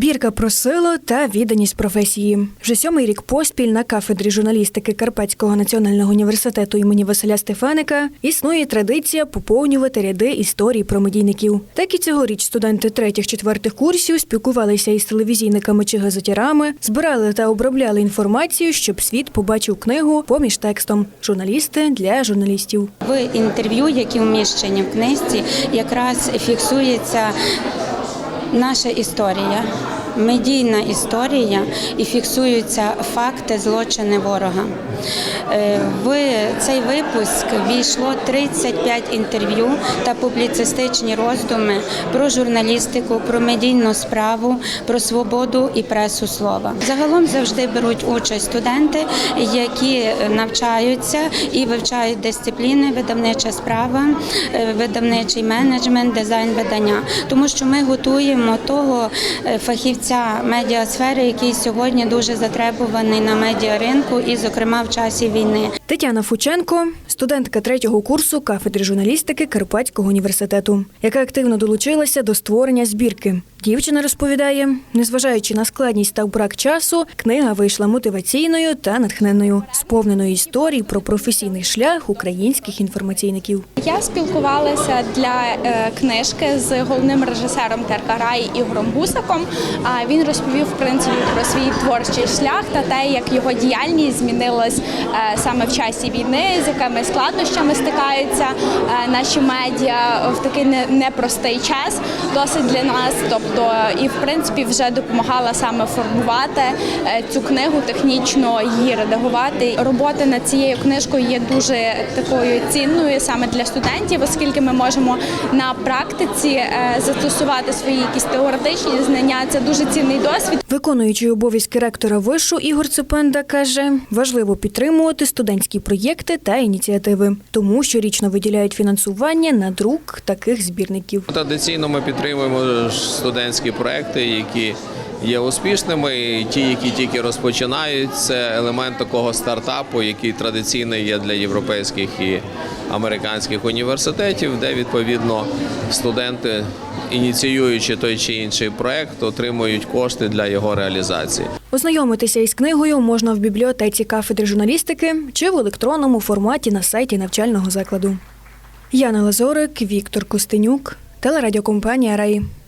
Збірка про силу та відданість професії. Вже сьомий рік поспіль на кафедрі журналістики Карпатського національного університету імені Василя Стефаника існує традиція поповнювати ряди історій про медійників. Так і цьогоріч студенти третіх-четвертих курсів спілкувалися із телевізійниками чи газетярами, збирали та обробляли інформацію, щоб світ побачив книгу поміж текстом. Журналісти для журналістів. В інтерв'ю, які вміщені в книжці, якраз фіксується наша історія, медійна історія і фіксуються факти злочини ворога. Е, В цей випуск війшло 35 інтерв'ю та публіцистичні роздуми про журналістику, про медійну справу, про свободу і пресу слова. Загалом завжди беруть участь студенти, які навчаються і вивчають дисципліни, видавнича справа, е, видавничий менеджмент, дизайн видання, тому що ми готуємо того е, фахівця медіасфери, який сьогодні дуже затребуваний на медіаринку, і, зокрема, в часі війни. Тетяна Фученко, студентка третього курсу кафедри журналістики Карпатського університету, яка активно долучилася до створення збірки. Дівчина розповідає, незважаючи на складність та брак часу, книга вийшла мотиваційною та натхненною, сповненою історій про професійний шлях українських інформаційників. Я спілкувалася для е, книжки з головним режисером ТРК «Рай» Ігорем Гусаком. А він розповів в принципі про свій творчий шлях та те, як його діяльність змінилась е, саме в часі війни, з якими складнощами стикаються е, наші медіа в такий непростий час. Досить для нас, тобто і в принципі вже допомагала саме формувати е, цю книгу, технічно її редагувати. Робота над цією книжкою є дуже такою цінною саме для студентів, оскільки ми можемо на практиці е, застосувати свої якісь теоретичні знання. Це дуже цінний досвід. Виконуючий обов'язки ректора вишу Ігор Цепенда каже, важливо підтримувати студентські проєкти та ініціативи, тому щорічно виділяють фінансування на друк таких збірників. Традиційно ми підтримуємо студентські проекти, які є успішними, і ті, які тільки розпочинають. Це елемент такого стартапу, який традиційний є для європейських і американських університетів, де відповідно студенти, ініціюючи той чи інший проект, отримують кошти для його реалізації. Ознайомитися із книгою можна в бібліотеці кафедри журналістики чи в електронному форматі на сайті навчального закладу. Яна Лазорик, Віктор Костенюк, телерадіокомпанія Раї.